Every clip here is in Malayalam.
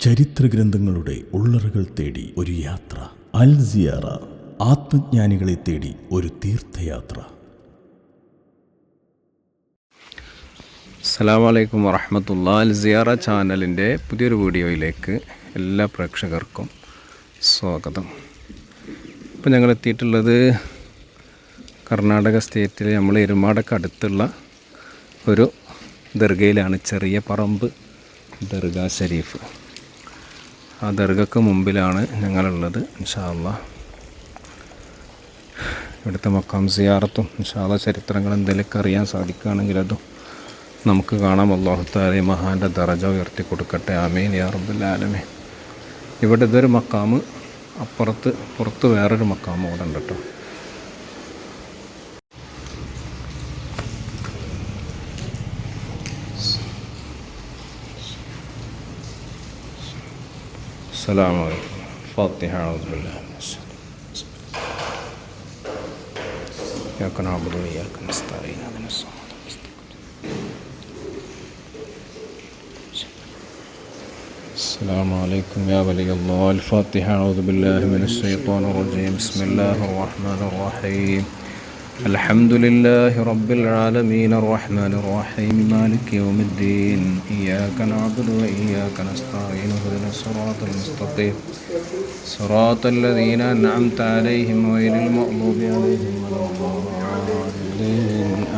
ചരിത്രഗ്രന്ഥങ്ങളുടെ ഉള്ളറുകൾ തേടി ഒരു യാത്ര. അൽ സിയാറ ആത്മജ്ഞാനികളെ തേടി ഒരു തീർത്ഥയാത്ര. അസ്സാം വലൈക്കും വറഹമത്തുള്ള. അൽ സിയാറ ചാനലിന്റെ പുതിയൊരു വീഡിയോയിലേക്ക് എല്ലാ പ്രേക്ഷകർക്കും സ്വാഗതം. ഇപ്പോൾ ഞങ്ങൾ എത്തിയിട്ടുള്ളത് കർണാടക സ്റ്റേറ്റിലെ നമ്മൾ എരുമാടൊക്കെ അടുത്തുള്ള ഒരു ദർഗയിലാണ്. ചെറിയ പറമ്പ് ദർഗ ഷരീഫ് ആ ദർഗക്ക് മുമ്പിലാണ് ഞങ്ങളുള്ളത് ഇൻഷാല്ല ഇവിടുത്തെ മക്കാം സിയാറത്തും ഇൻഷാല്ല ചരിത്രങ്ങൾ എന്തെങ്കിലുമൊക്കെ അറിയാൻ സാധിക്കുകയാണെങ്കിൽ അതും നമുക്ക് കാണാം. അള്ളാഹുത്താലെ മഹാന്റെ ദറജ ഉയർത്തി കൊടുക്കട്ടെ ആമീൻ. യാ റബ്ബുൽ ആലമീൻ. ഇവിടെ ഇതൊരു മക്കാമ് അപ്പുറത്ത് പുറത്ത് വേറൊരു മക്കാമ് അവിടെ ഉണ്ട് കേട്ടോ السلام عليكم. فاتحة أعوذ بالله. من الشيطان إياك نعبد وإياك نستعين. اهدنا الصراط السلام عليكم يا ولي الله. الفاتحة أعوذ بالله من الشيطان الرجيم. بسم الله الرحمن الرحيم. الحمد لله رب العالمين الرحمن الرحيم مالك يوم الدين إياك نعبد وإياك نستعين اهدنا الصراط المستقيم. صراط الذين أنعمت عليهم غير المغضوب عليهم ولا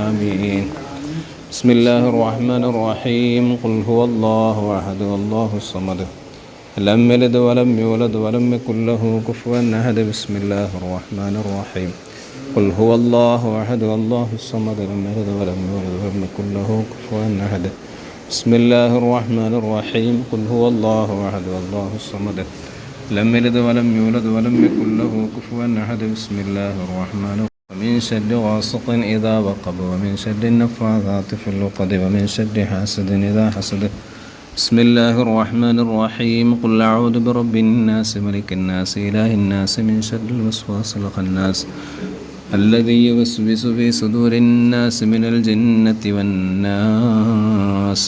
آمين. بسم الله الرحمن الرحيم. قل هو الله أحد الله الصمد. لم يلد ولم يولد ولم يكن له كفوا أحد. بسم الله الرحمن الرحيم. قل هو الله أحد الله الصمد لم يلد ولم يولد ولم يكن له كفوا أحد. بسم الله الرحمن الرحيم. قل هو الله أحد الله الصمد لم يلد ولم يولد ولم يكن له كفوا أحد. بسم الله الرحمن الرحيم. ومن شر غاسق إذا وقب ومن شر النفاثات في العقد ومن شر حاسد إذا حسد. بسم الله الرحمن الرحيم. قل أعوذ برب الناس ملك الناس إله الناس من شر الوسواس الخناس. الذي يوسوس في صدور الناس من الجنة والناس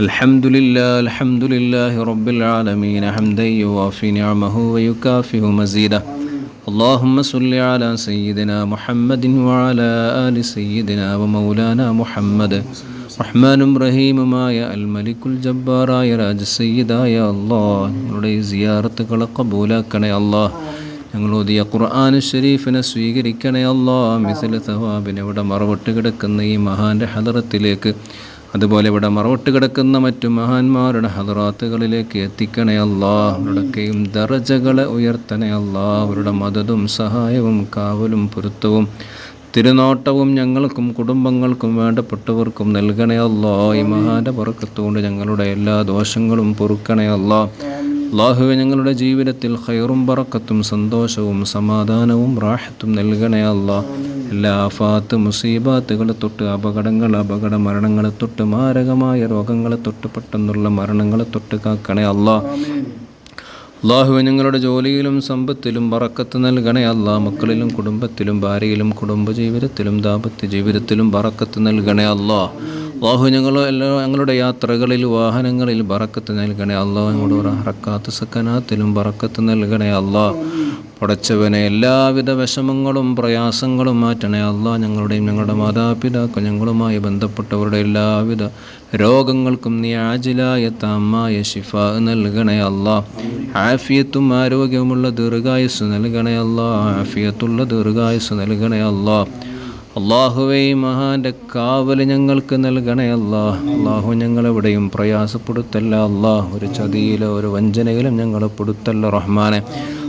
الحمد لله الحمد لله رب العالمين حمدا يوافي نعمه ويكافئ مزيده اللهم صل على سيدنا محمد وعلى آل سيدنا ومولانا محمد റഹ്മാനും റഹീമുമായ അൽ മലിക്കുൽ ജബ്ബാറായ രാജസയ്യിദായ അള്ളാഹ് ഞങ്ങളുടെ ഈ സിയാറത്തുകളെ കബൂലാക്കണേ അള്ളാഹ് ഞങ്ങൾ ഓതിയ ഖുർആൻ ഷരീഫിനെ സ്വീകരിക്കണേ അല്ലാ. മിസൽ സവാബിനെ ഇവിടെ മറവിട്ട് കിടക്കുന്ന ഈ മഹാന്റെ ഹദറത്തിലേക്ക് അതുപോലെ ഇവിടെ മറവിട്ട് കിടക്കുന്ന മറ്റു മഹാന്മാരുടെ ഹദറാത്തുകളിലേക്ക് എത്തിക്കണേ അല്ലാ. അവരുടെയും ദറജകളെ ഉയർത്തണേ അല്ലാ. അവരുടെ മദതും സഹായവും കാവലും പൊരുത്തവും തിരുനോട്ടവും ഞങ്ങൾക്കും കുടുംബങ്ങൾക്കും വേണ്ടപ്പെട്ടവർക്കും നൽകണേ അല്ലാ. ഈ മഹാന്റെ പുറക്കത്തുകൊണ്ട് ഞങ്ങളുടെ എല്ലാ ദോഷങ്ങളും പൊറുക്കണേ അല്ലാ. അള്ളാഹുവെ ഞങ്ങളുടെ ജീവിതത്തിൽ ഹൈറും പറക്കത്തും സന്തോഷവും സമാധാനവും റാഹത്തും നൽകണേ അള്ളാഹ് എല്ലാ ആഫാത്ത് മുസീബാത്തുകളെ തൊട്ട് അപകടങ്ങൾ അപകട മരണങ്ങളെ തൊട്ട് മാരകമായ രോഗങ്ങളെ തൊട്ട് പെട്ടെന്നുള്ള മരണങ്ങളെ തൊട്ട് കാക്കണേ അള്ളാഹ് അള്ളാഹു ഞങ്ങളുടെ ജോലിയിലും സമ്പത്തിലും പറക്കത്ത് നൽകണേ അല്ലാ മക്കളിലും കുടുംബത്തിലും ഭാര്യയിലും കുടുംബജീവിതത്തിലും ദാമ്പത്യ ജീവിതത്തിലും പറക്കത്ത് നൽകണേ അല്ലാ അള്ളാഹു ഞങ്ങൾ എല്ലാ ഞങ്ങളുടെ യാത്രകളിൽ വാഹനങ്ങളിൽ ബറക്കത്ത് നൽകണേ അള്ളാഹു ഞങ്ങളുടെ ഹറക്കാത്ത് സക്കനാത്തിലും ബറക്കത്ത് നൽകണേ അള്ളാഹ്. പടച്ചവനെ എല്ലാവിധ വിഷമങ്ങളും പ്രയാസങ്ങളും മാറ്റണേ അള്ളാഹ് ഞങ്ങളുടെയും ഞങ്ങളുടെ മാതാപിതാക്കൾ ഞങ്ങളുമായി ബന്ധപ്പെട്ടവരുടെ എല്ലാവിധ രോഗങ്ങൾക്കും നീ ആജിലായ താമായ ഷിഫ നൽകണേ അള്ളാഹ്. ആഫിയത്തും ആരോഗ്യവുമുള്ള ദീർഘായുസ് നൽകണേ അള്ളാഹ്. ആഫിയത്തുള്ള ദീർഘായുസ് നൽകണേ അല്ലാ അള്ളാഹുവേ മഹാന്റെ കാവൽ ഞങ്ങൾക്ക് നൽകണേ അല്ലാ. അള്ളാഹു ഞങ്ങളെവിടെയും പ്രയാസപ്പെടുത്തല്ല അല്ലാ. ഒരു ചതിയിലോ ഒരു വഞ്ചനയിലും ഞങ്ങളെ പെടുത്തല്ല റഹ്മാനെ.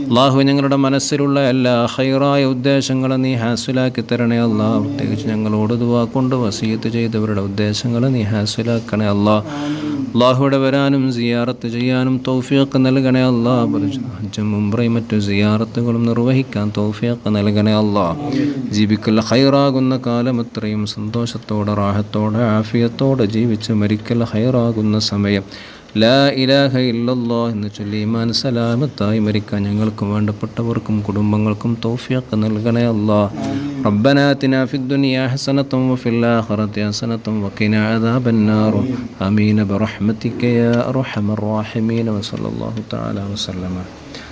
അള്ളാഹു ഞങ്ങളുടെ മനസ്സിലുള്ള എല്ലാ ഹൈറായ ഉദ്ദേശങ്ങളും നീ ഹാസിലാക്കി തരണേ അല്ലാ. പ്രത്യേകിച്ച് ഞങ്ങളോട് ദുവാ കൊണ്ട് വസീത്ത് ചെയ്തവരുടെ ഉദ്ദേശങ്ങൾ നീ ഹാസിലാക്കണേ അല്ലാ. അള്ളാഹുവിടെ വരാനും സിയാറത്ത് ചെയ്യാനും തൗഫിയൊക്കെ നൽകണേ അല്ലാ ഹജ്ജും മുംബ്രയും മറ്റു സിയാറത്തുകളും നിർവഹിക്കാൻ തൗഫിയൊക്കെ നൽകണേ അല്ലാ ജീവിക്കൽ ഹൈറാകുന്ന കാലം അത്രയും സന്തോഷത്തോടെ റാഹത്തോടെ ആഫിയത്തോടെ ജീവിച്ച് മരിക്കൽ ഹൈറാകുന്ന സമയം. ലാ ഇലാഹ ഇല്ലല്ലോ എന്ന് ചൊല്ലി ഇമാൻ സലാമത്തായി മരിക്കാൻ ഞങ്ങൾക്കും വേണ്ടപ്പെട്ടവർക്കും കുടുംബങ്ങൾക്കും തോഫിയൊക്കെ നൽകണേ അല്ലാ ربنا آتنا في الدنيا حسنة وفي الآخرة حسنة وقنا عذاب النار. آمين. برحمتك يا أرحم الراحمين وصلى الله تعالى وسلم.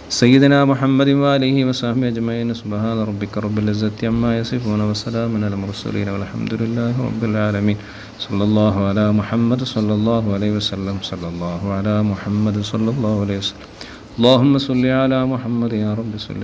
سيدنا محمد وآله وصحبه أجمعين. سبحان ربك رب العزة عما يصفون وسلام على المرسلين والحمد لله رب العالمين. صلى الله على محمد صلى الله عليه وسلم. صلى الله على محمد صلى الله عليه وسلم. اللهم صل على محمد يا رب صل